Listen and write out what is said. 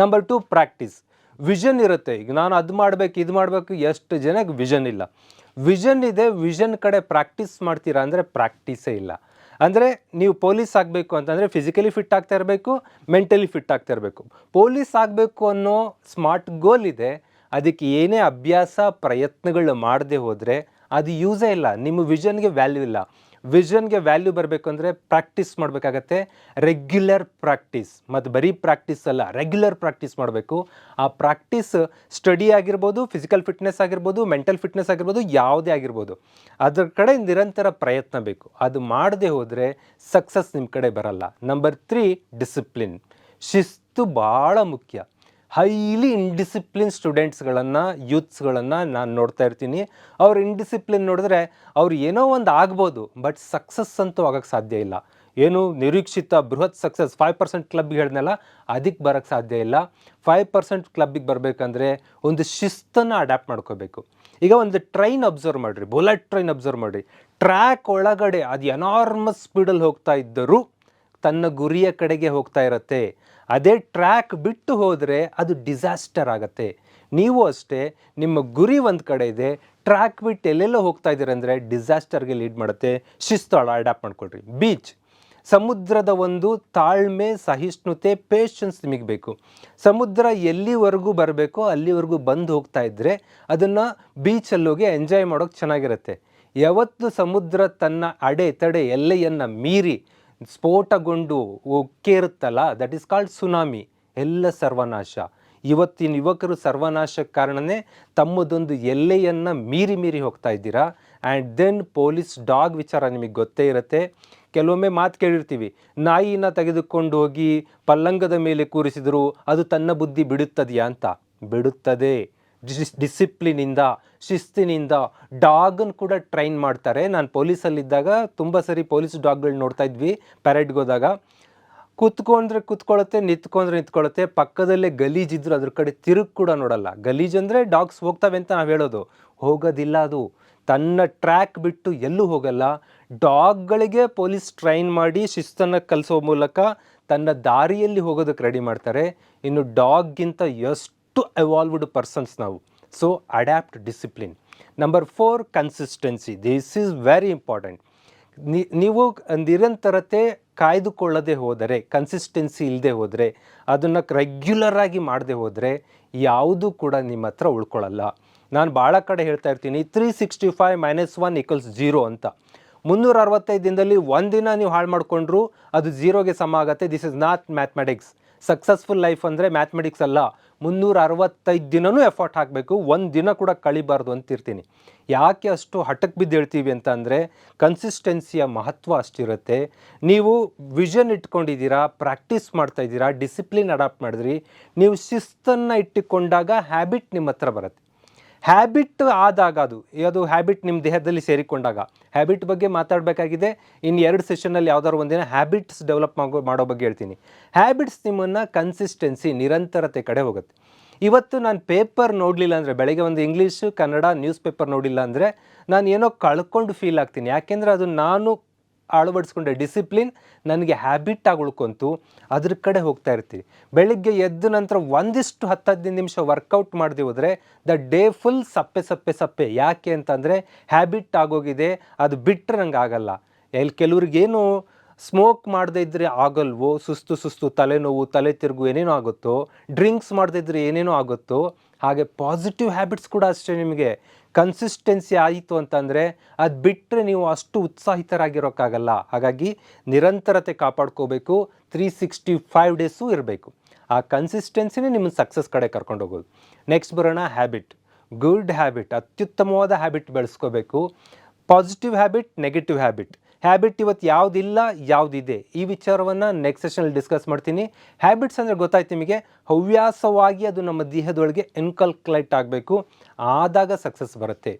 Number two practice vision ಇರುತ್ತೆ. ಈಗ ನಾನು ಅದು ಮಾಡಬೇಕು, ಇದು ಮಾಡಬೇಕು, ಎಷ್ಟು ಜನಕ್ಕೆ ವಿಷನ್ ಇಲ್ಲ. ವಿಷನ್ ಇದೆ ವಿಷನ್ ಕಡೆ ಪ್ರಾಕ್ಟೀಸ್ ಮಾಡ್ತೀರಾ ಅಂದರೆ ಪ್ರಾಕ್ಟೀಸೇ ಇಲ್ಲ. ಅಂದರೆ ನೀವು ಪೊಲೀಸ್ ಆಗಬೇಕು ಅಂತಂದರೆ ಫಿಸಿಕಲಿ ಫಿಟ್ ಆಗ್ತಾ ಇರಬೇಕು ಮೆಂಟಲಿ ಫಿಟ್ ಆಗ್ತಾ ಇರಬೇಕು. ಪೊಲೀಸ್ ಆಗಬೇಕು ಅನ್ನೋ ಸ್ಮಾರ್ಟ್ ಗೋಲ್ ಇದೆ. ಅದಕ್ಕೆ ಏನೇ ಅಭ್ಯಾಸ, ಪ್ರಯತ್ನಗಳು ಮಾಡದೆ ಹೋದರೆ ಅದು ಯೂಸೇ ಇಲ್ಲ. ನಿಮ್ಮ ವಿಷನ್ಗೆ ವ್ಯಾಲ್ಯೂ ಇಲ್ಲ. ವಿಷನ್ಗೆ ವ್ಯಾಲ್ಯೂ ಬರಬೇಕು ಅಂದರೆ ಪ್ರಾಕ್ಟೀಸ್ ಮಾಡಬೇಕಾಗತ್ತೆ. ರೆಗ್ಯುಲರ್ ಪ್ರಾಕ್ಟೀಸ್, ಮತ್ತು ಬರೀ ಪ್ರಾಕ್ಟೀಸ್ ಅಲ್ಲ, ರೆಗ್ಯುಲರ್ ಪ್ರಾಕ್ಟೀಸ್ ಮಾಡಬೇಕು. ಆ ಪ್ರಾಕ್ಟೀಸ್ ಸ್ಟಡಿ ಆಗಿರ್ಬೋದು, ಫಿಸಿಕಲ್ ಫಿಟ್ನೆಸ್ ಆಗಿರ್ಬೋದು, ಮೆಂಟಲ್ ಫಿಟ್ನೆಸ್ ಆಗಿರ್ಬೋದು, ಯಾವುದೇ ಆಗಿರ್ಬೋದು. ಅದ್ರ ಕಡೆ ನಿರಂತರ ಪ್ರಯತ್ನ ಬೇಕು. ಅದು ಮಾಡದೆ ಹೋದರೆ ಸಕ್ಸಸ್ ನಿಮ್ಮ ಕಡೆ ಬರಲ್ಲ. Number three, discipline. ಶಿಸ್ತು ಭಾಳ ಮುಖ್ಯ. ಹೈಲಿ ಇಂಡಿಸಿಪ್ಲಿನ್ ಸ್ಟೂಡೆಂಟ್ಸ್ಗಳನ್ನು ಯೂತ್ಸ್ಗಳನ್ನು ನಾನು ನೋಡ್ತಾ ಇರ್ತೀನಿ. ಅವ್ರ ಇಂಡಿಸಿಪ್ಲಿನ್ ನೋಡಿದ್ರೆ ಅವ್ರು ಏನೋ ಒಂದು ಆಗ್ಬೋದು ಬಟ್ ಸಕ್ಸಸ್ ಅಂತೂ ಆಗೋಕ್ಕೆ ಸಾಧ್ಯ ಇಲ್ಲ. ಏನು ನಿರೀಕ್ಷಿತ ಬೃಹತ್ ಸಕ್ಸಸ್ ಫೈವ್ ಪರ್ಸೆಂಟ್ ಕ್ಲಬ್ಗೆ ಹೇಳಿದ್ನಲ್ಲ ಅದಕ್ಕೆ ಬರೋಕ್ಕೆ ಸಾಧ್ಯ ಇಲ್ಲ. ಫೈವ್ ಪರ್ಸೆಂಟ್ ಕ್ಲಬ್ಬಿಗೆ ಬರಬೇಕಂದ್ರೆ ಒಂದು ಶಿಸ್ತನ್ನು ಅಡ್ಯಾಪ್ಟ್ ಮಾಡ್ಕೋಬೇಕು. ಈಗ ಒಂದು ಟ್ರೈನ್ ಅಬ್ಸರ್ವ್ ಮಾಡಿರಿ ಬುಲೆಟ್ ಟ್ರೈನ್ ಅಬ್ಸರ್ವ್ ಮಾಡಿರಿ. ಟ್ರ್ಯಾಕ್ ಒಳಗಡೆ ಅದು ಎನಾರ್ಮಸ್ ಸ್ಪೀಡಲ್ಲಿ ಹೋಗ್ತಾ ಇದ್ದರೂ ತನ್ನ ಗುರಿಯ ಕಡೆಗೆ ಹೋಗ್ತಾ ಇರತ್ತೆ. ಅದೇ ಟ್ರ್ಯಾಕ್ ಬಿಟ್ಟು ಹೋದರೆ ಅದು ಡಿಸಾಸ್ಟರ್ ಆಗತ್ತೆ. ನೀವು ಅಷ್ಟೇ, ನಿಮ್ಮ ಗುರಿ ಒಂದು ಕಡೆ ಇದೆ ಟ್ರ್ಯಾಕ್ ಬಿಟ್ಟು ಎಲ್ಲೆಲ್ಲೋ ಹೋಗ್ತಾ ಇದ್ದೀರ ಅಂದರೆ ಡಿಸಾಸ್ಟರ್ಗೆ ಲೀಡ್ ಮಾಡುತ್ತೆ. ಶಿಸ್ತು ಅಡಾಪ್ಟ್ ಮಾಡ್ಕೊಳ್ರಿ. ಬೀಚ್ ಸಮುದ್ರದ ಒಂದು ತಾಳ್ಮೆ, ಸಹಿಷ್ಣುತೆ ಪೇಷನ್ಸ್ ನಿಮಗೆ ಬೇಕು. ಸಮುದ್ರ ಎಲ್ಲಿವರೆಗೂ ಬರಬೇಕೋ ಅಲ್ಲಿವರೆಗೂ ಬಂದು ಹೋಗ್ತಾ ಇದ್ದರೆ ಅದನ್ನು ಬೀಚಲ್ಲಿ ಹೋಗಿ ಎಂಜಾಯ್ ಮಾಡೋಕ್ಕೆ ಚೆನ್ನಾಗಿರುತ್ತೆ. ಯಾವತ್ತು ಸಮುದ್ರ ತನ್ನ ಅಡೆ ತಡೆ ಎಲ್ಲೆಯನ್ನು ಮೀರಿ ಸ್ಫೋಟಗೊಂಡು ಉಕ್ಕೇರುತ್ತಲ್ಲ ದಟ್ ಈಸ್ ಕಾಲ್ಡ್ ಸುನಾಮಿ ಎಲ್ಲ ಸರ್ವನಾಶ. ಇವತ್ತಿನ ಯುವಕರು ಸರ್ವನಾಶಕ್ಕೆ ಕಾರಣನೇ ತಮ್ಮದೊಂದು ಎಲ್ಲೆಯನ್ನು ಮೀರಿ ಮೀರಿ ಹೋಗ್ತಾ ಇದ್ದೀರಾ? ಆ್ಯಂಡ್ ದೆನ್ ಪೊಲೀಸ್ ಡಾಗ್ ವಿಚಾರ ನಿಮಗೆ ಗೊತ್ತೇ ಇರುತ್ತೆ. ಕೆಲವೊಮ್ಮೆ ಮಾತು ಕೇಳಿರ್ತೀವಿ. ನಾಯಿನ ತೆಗೆದುಕೊಂಡು ಹೋಗಿ ಪಲ್ಲಂಗದ ಮೇಲೆ ಕೂರಿಸಿದರೂ, ಅದು ತನ್ನ ಬುದ್ಧಿ ಬಿಡುತ್ತದೆಯಾ ಅಂತ. ಬಿಡುತ್ತದೆ. ಡಿಸಿಪ್ಲಿನಿಂದ, ಶಿಸ್ತಿನಿಂದ ಡಾಗನ್ನು ಕೂಡ ಟ್ರೈನ್ ಮಾಡ್ತಾರೆ. ನಾನು ಪೊಲೀಸಲ್ಲಿದ್ದಾಗ ತುಂಬ ಸರಿ ಪೊಲೀಸ್ ಡಾಗ್ಗಳು ನೋಡ್ತಾ ಇದ್ವಿ ಪ್ಯಾರೇಡ್ಗೆ ಹೋದಾಗ ಕುತ್ಕೊಂಡ್ರೆ ಕುತ್ಕೊಳ್ಳುತ್ತೆ ನಿಂತ್ಕೊಂಡ್ರೆ ನಿಂತ್ಕೊಳ್ಳುತ್ತೆ ಪಕ್ಕದಲ್ಲೇ ಗಲೀಜಿದ್ರು ಅದ್ರ ಕಡೆ ತಿರುಗಿ ಕೂಡ ನೋಡಲ್ಲ. ಗಲೀಜ್ ಅಂದರೆ ಡಾಗ್ಸ್ ಹೋಗ್ತವೆ ಅಂತ ನಾವು ಹೇಳೋದು. ಹೋಗೋದಿಲ್ಲ ಅದು. ತನ್ನ ಟ್ರ್ಯಾಕ್ ಬಿಟ್ಟು ಎಲ್ಲೂ ಹೋಗಲ್ಲ. ಡಾಗ್ಗಳಿಗೆ ಪೊಲೀಸ್ ಟ್ರೈನ್ ಮಾಡಿ ಶಿಸ್ತನ್ನು ಕಲಿಸೋ ಮೂಲಕ ತನ್ನ ದಾರಿಯಲ್ಲಿ ಹೋಗೋದಕ್ಕೆ ರೆಡಿ ಮಾಡ್ತಾರೆ. ಇನ್ನು ಡಾಗ್ಗಿಂತ ಎಷ್ಟು ಎವಾಲ್ವ್ಡ್ ಪರ್ಸನ್ಸ್ ನಾವು. So adapt discipline number four consistency this is very important ನೀವು ನಿರಂತರತೆ ಕಾಯ್ದುಕೊಳ್ಳದೆ ಹೋದರೆ ಕನ್ಸಿಸ್ಟೆನ್ಸಿ ಇಲ್ಲದೆ ಹೋದರೆ, ಅದನ್ನು ರೆಗ್ಯುಲರ್ ಆಗಿ ಮಾಡದೆ ಹೋದರೆ, ಯಾವುದೂ ಕೂಡ ನಿಮ್ಮ ಹತ್ರ ಉಳ್ಕೊಳ್ಳಲ್ಲ ನಾನು ಭಾಳ ಕಡೆ ಹೇಳ್ತಾ ಇರ್ತೀನಿ three sixty five minus one equals zero ಅಂತ. ಮುನ್ನೂರ ಅರವತ್ತೈದು ದಿನದಲ್ಲಿ ದಿನ ನೀವು ಹಾಳು ಮಾಡಿಕೊಂಡ್ರು, ಅದು ಜೀರೋಗೆ ಸಮ ಆಗುತ್ತೆ. This is not mathematics successful life ಅಂದರೆ ಮ್ಯಾಥಮೆಟಿಕ್ಸ್ ಅಲ್ಲ. ಮುನ್ನೂರ ಅರವತ್ತೈದು ದಿನವೂ ಎಫರ್ಟ್ ಹಾಕಬೇಕು. ಒಂದು ದಿನ ಕೂಡ ಕಳಿಬಾರ್ದು ಅಂತಿರ್ತೀನಿ. ಯಾಕೆ ಅಷ್ಟು ಹಠಕ್ಕೆ ಬಿದ್ದು ಹೇಳ್ತೀವಿ ಅಂತ ಅಂದರೆ ಕನ್ಸಿಸ್ಟೆನ್ಸಿಯ ಮಹತ್ವ ಅಷ್ಟಿರುತ್ತೆ. ನೀವು ವಿಷನ್ ಇಟ್ಕೊಂಡಿದ್ದೀರಾ ಪ್ರಾಕ್ಟೀಸ್ ಮಾಡ್ತಾ ಇದ್ದೀರಾ ಡಿಸಿಪ್ಲಿನ್ ಅಡಾಪ್ಟ್ ಮಾಡಿದ್ರಿ, ನೀವು ಶಿಸ್ತನ್ನು ಇಟ್ಟುಕೊಂಡಾಗ ಹ್ಯಾಬಿಟ್ ನಿಮ್ಮ ಹತ್ರ ಬರುತ್ತೆ. ಹ್ಯಾಬಿಟ್ ಆದಾಗ ಅದು ಅದು ಹ್ಯಾಬಿಟ್ ನಿಮ್ಮ ದೇಹದಲ್ಲಿ ಸೇರಿಕೊಂಡಾಗ. ಹ್ಯಾಬಿಟ್ ಬಗ್ಗೆ ಮಾತಾಡಬೇಕಾಗಿದೆ. ಇನ್ನು ಎರಡು ಸೆಷನಲ್ಲಿ ಯಾವ್ದಾದ್ರು ಒಂದಿನ ಹ್ಯಾಬಿಟ್ಸ್ ಡೆವಲಪ್ ಮಾಡೋ ಮಾಡೋ ಬಗ್ಗೆ ಹೇಳ್ತೀನಿ. ಹ್ಯಾಬಿಟ್ಸ್ ನಿಮ್ಮನ್ನು ಕನ್ಸಿಸ್ಟೆನ್ಸಿ ನಿರಂತರತೆ ಕಡೆ ಹೋಗುತ್ತೆ. ಇವತ್ತು ನಾನು ಪೇಪರ್ ನೋಡಲಿಲ್ಲ ಅಂದರೆ, ಬೆಳಗ್ಗೆ ಒಂದು ಇಂಗ್ಲೀಷು ಕನ್ನಡ ನ್ಯೂಸ್ ಪೇಪರ್ ನೋಡಿಲ್ಲ ಅಂದರೆ, ನಾನು ಏನೋ ಕಳ್ಕೊಂಡು ಫೀಲ್ ಆಗ್ತೀನಿ. ಯಾಕೆಂದರೆ ಅದು ನಾನು ಅಳವಡಿಸ್ಕೊಂಡೆ. ಡಿಸಿಪ್ಲಿನ್ ನನಗೆ ಹ್ಯಾಬಿಟ್ ಆಗಿ ಉಳ್ಕೊಂತು ಅದ್ರ ಕಡೆ ಹೋಗ್ತಾ ಇರ್ತೀವಿ ಬೆಳಿಗ್ಗೆ ಎದ್ದ ನಂತರ ಒಂದಿಷ್ಟು ಹತ್ತು ಹದಿನೈದು ನಿಮಿಷ ವರ್ಕೌಟ್ ಮಾಡಿದೆ ಹೋದರೆ ದ ಡೇ ಫುಲ್ ಸಪ್ಪೆ ಸಪ್ಪೆ ಸಪ್ಪೆ. ಯಾಕೆ ಅಂತಂದರೆ ಹ್ಯಾಬಿಟ್ ಆಗೋಗಿದೆ. ಅದು ಬಿಟ್ಟರೆ ನಂಗೆ ಆಗಲ್ಲ. ಎಲ್ಲಿ ಕೆಲವ್ರಿಗೇನು ಸ್ಮೋಕ್ ಮಾಡದೇ ಇದ್ದರೆ ಆಗಲ್ವೋ, ಸುಸ್ತು ಸುಸ್ತು, ತಲೆನೋವು, ತಲೆ ತಿರುಗು ಏನೇನೋ ಆಗುತ್ತೋ, ಡ್ರಿಂಕ್ಸ್ ಮಾಡದೇ ಇದ್ದರೆ ಏನೇನೋ ಆಗುತ್ತೋ, ಹಾಗೆ ಪಾಸಿಟಿವ್ ಹ್ಯಾಬಿಟ್ಸ್ ಕೂಡ ಅಷ್ಟೇ ನಿಮಗೆ ಕನ್ಸಿಸ್ಟೆನ್ಸಿ ಆಯಿತು ಅಂತಂದರೆ ಅದು ಬಿಟ್ಟರೆ ನೀವು ಅಷ್ಟು ಉತ್ಸಾಹಿತರಾಗಿರೋಕ್ಕಾಗಲ್ಲ. ಹಾಗಾಗಿ ನಿರಂತರತೆ ಕಾಪಾಡ್ಕೋಬೇಕು ತ್ರೀ ಸಿಕ್ಸ್ಟಿ ಫೈವ್ ಡೇಸು ಇರಬೇಕು. ಆ ಕನ್ಸಿಸ್ಟೆನ್ಸಿನೇ ನಿಮ್ಮನ್ನು ಸಕ್ಸಸ್ ಕಡೆ ಕರ್ಕೊಂಡು ಹೋಗೋದು. ನೆಕ್ಸ್ಟ್ ಬರೋಣ ಹ್ಯಾಬಿಟ್ ಗುಡ್ ಹ್ಯಾಬಿಟ್ ಅತ್ಯುತ್ತಮವಾದ habit ಬೆಳೆಸ್ಕೋಬೇಕು. Positive habit negative habit habit ಇವತ್ತು ಯಾವುದಿಲ್ಲ, ಯಾವುದಿದೆ? ಈ ವಿಚಾರವನ್ನು ನೆಕ್ಸ್ಟ್ ಸೆಷನಲ್ಲಿ ಡಿಸ್ಕಸ್ ಮಾಡ್ತೀನಿ. ಹ್ಯಾಬಿಟ್ಸ್ ಅಂದರೆ ಗೊತ್ತಾಯ್ತು ನಿಮಗೆ? ಹವ್ಯಾಸವಾಗಿ ಅದು ನಮ್ಮ ದೇಹದೊಳಗೆ ಎನ್ಕಲ್ಕ್ಲೈಟ್ ಆಗಬೇಕು. ಆದಾಗ ಸಕ್ಸಸ್ ಬರುತ್ತೆ.